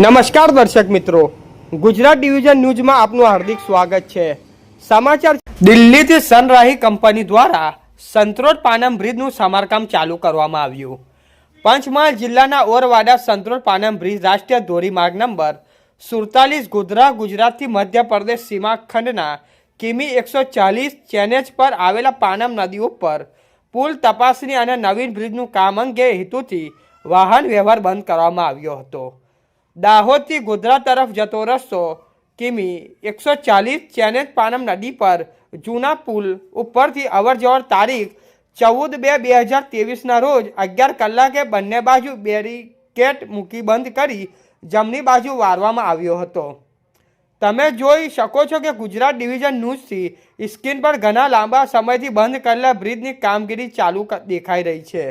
નમસ્કાર દર્શક મિત્રો. ગુજરાત ડિવિઝન ન્યૂઝમાં આપનું હાર્દિક સ્વાગત છે. સમાચાર દિલ્હીથી સનરાહી કંપની દ્વારા સંતરોડ પાનમ બ્રિજનું સમારકામ ચાલુ કરવામાં આવ્યું. પંચમહાલ જિલ્લાના ઓરવાડા સંતરોડ પાનમ બ્રિજ રાષ્ટ્રીય ધોરીમાર્ગ નંબર સુડતાલીસ ગોધરા, ગુજરાતથી મધ્યપ્રદેશ સીમાખંડના કિમી એકસો ચાલીસ ચેનેજ પર આવેલા પાનમ નદી ઉપર પુલ તપાસણી અને નવીન બ્રિજનું કામ અંગે હેતુથી વાહન વ્યવહાર બંધ કરવામાં આવ્યો હતો. દાહોદથી ગોધરા તરફ જતો રસ્તો કિમી એકસો ચાલીસ ચેનેજ પાનમ નદી પર જૂના પુલ ઉપરથી અવરજવર તારીખ ચૌદ બે બે હજાર ત્રેવીસના રોજ અગિયાર કલાકે બંને બાજુ બેરિકેટ મૂકી બંધ કરી જમણી બાજુ વારવામાં આવ્યો હતો. તમે જોઈ શકો છો કે ગુજરાત ડિવિઝન ન્યૂઝથી સ્ક્રીન પર ઘણા લાંબા સમયથી બંધ કરેલા બ્રિજની કામગીરી ચાલુ દેખાઈ રહી છે.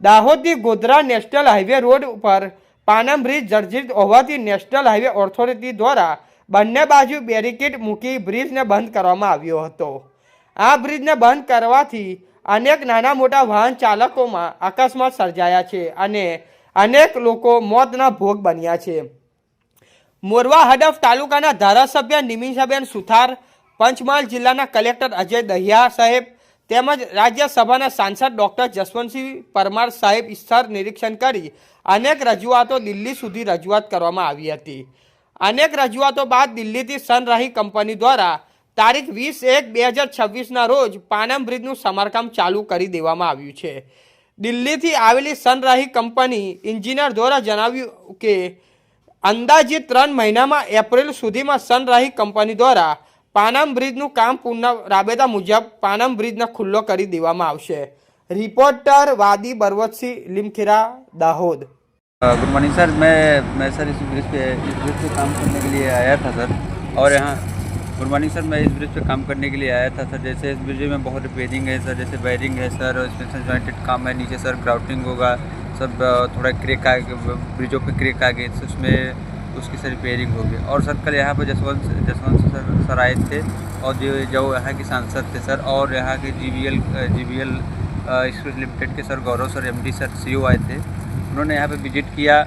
દાહોદથી ગોધરા નેશનલ હાઈવે રોડ ઉપર પાનમ બ્રિજ જર્જરિત હોવાથી નેશનલ હાઈવે ઓથોરિટી દ્વારા બંને બાજુ બેરિકેડ મૂકી બ્રિજને બંધ કરવામાં આવ્યો હતો. આ બ્રિજને બંધ કરવાથી અનેક નાના મોટા વાહન ચાલકોમાં અકસ્માત સર્જાયા છે અને અનેક લોકો મોતના ભોગ બન્યા છે. મોરવા હડફ તાલુકાના ધારાસભ્ય નિમિષાબેન સુથાર, પંચમહાલ જિલ્લાના કલેક્ટર અજય દહિયા સાહેબ તેમજ રાજ્યસભાના સાંસદ ડોક્ટર જસવંતસિંહ પરમાર સાહેબ સ્થળ નિરીક્ષણ કરી અનેક રજૂઆતો દિલ્હી સુધી રજૂઆત કરવામાં આવી હતી. અનેક રજૂઆતો બાદ દિલ્હીથી સનરાહી કંપની દ્વારા તારીખ વીસ એક બે હજાર છવ્વીસના રોજ પાનમ બ્રિજનું સમારકામ ચાલુ કરી દેવામાં આવ્યું છે. દિલ્હીથી આવેલી સનરાહી કંપની ઇન્જિનિયર દ્વારા જણાવ્યું કે, અંદાજિત ત્રણ મહિનામાં એપ્રિલ સુધીમાં સનરાહી કંપની દ્વારા પાનમ બ્રિજનું કામ પૂર્ણ રાબેતા મુજબ પાનમ બ્રિજને ખુલ્લો કરી દેવામાં આવશે reporter વાદી Barvatsinh Limkheda Dahod good morning sir मैं मैं सर इस ब्रिज पे इस ब्रिज पे काम करने के लिए आया था सर और यहाँ गुड मॉर्निंग सर मैं इस ब्रिज पे काम करने के लिए आया था सर जैसे इस ब्रिज में बहुत रिपेयरिंग है सर जैसे वायरिंग है सर और इसमें सर जॉइंटेड काम है नीचे सर ग्राउटिंग होगा सब अ, थोड़ा क्रेक आ ब्रिजों पे क्रेक आ गए तो उसमें उसकी सर रिपेयरिंग होगी। और सर कल यहाँ पर जसवंत जसवंत सर सर आए थे और जो जो यहाँ के सांसद थे सर और यहाँ के G V L G V L Express Limited के sir Gaurav sir M D sir सी आए थे। उन्होंने यहाँ पे विज़िट किया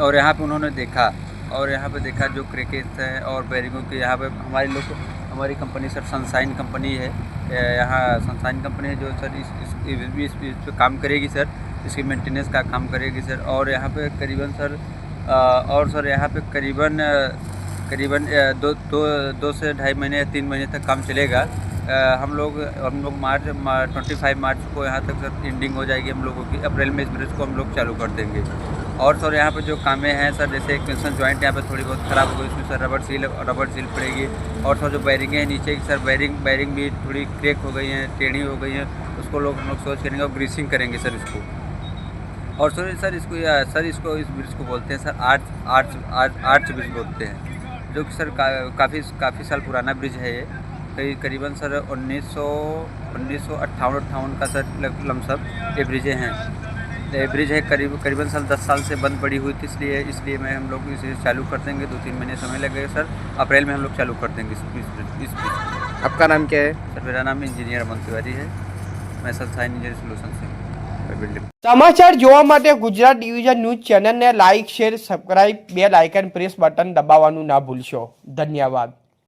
और यहाँ पे उन्होंने देखा और यहाँ पे देखा जो क्रिकेट है और बैरिंगों के यहाँ पे हमारे लोग हमारी कंपनी सर सनसाइन कंपनी है। यहाँ सनसाइन कंपनी है जो सर इस इस, काम करेगी सर। इसकी मेंटेनेंस का काम करेगी सर और यहाँ पे करीबन सर और सर, यहाँ पे करीबन करीबन दो दो दो से ढाई महीने या तीन महीने तक काम चलेगा। हम लोग हम लोग मार्च ट्वेंटी फाइव मार्च को यहाँ तक सर एंडिंग हो जाएगी हम लोगों की। अप्रैल में इस ब्रिज को हम लोग चालू कर देंगे। और सर, यहाँ पे जो कामें हैं सर, जैसे एक पेंशन जॉइंट यहाँ पे थोड़ी बहुत ख़राब हो गई, उसमें सर रबड़ सील रबड़ सील पड़ेगी। और सर, जो बैरिंगें हैं नीचे की सर बैरिंग बैरिंग भी थोड़ी क्रेक हो गई हैं, टेढ़ी हो गई हैं, उसको लोग हम लोग सोच करेंगे और ग्रीसिंग करेंगे सर इसको। और सर सर इसको या- सर इसको इस ब्रिज को बोलते हैं sir arch arch arch arch bridge बोलते हैं जो कि सर का, काफ़ी काफ़ी साल पुराना ब्रिज है ये। कई करीबन सर उन्नीस सौ उन्नीस सौ अट्ठावन अट्ठावन का सर लमसम ये ब्रिजें हैं। ये ब्रिज है करीब करीबन साल दस साल से बंद पड़ी हुई थी इसलिए इसलिए मैं हम लोग इसे चालू कर देंगे। दो तीन महीने समय लगेगा सर। अप्रैल में हम लोग चालू कर देंगे इस ब्रिज इस ब्रिज आपका नाम क्या है? सर मेरा नाम इंजीनियर अमन तिवारी है। मैं सनसाइन इंजीनियर सोल्यूशन से हूँ। સમાચાર જોવા માટે ગુજરાત ડિવિઝન ન્યૂઝ ચેનલને લાઇક શેર, સબસ્ક્રાઇબ, બે લાઇકન પ્રેસ બટન દબાવવાનું ના ભૂલશો. ધન્યવાદ.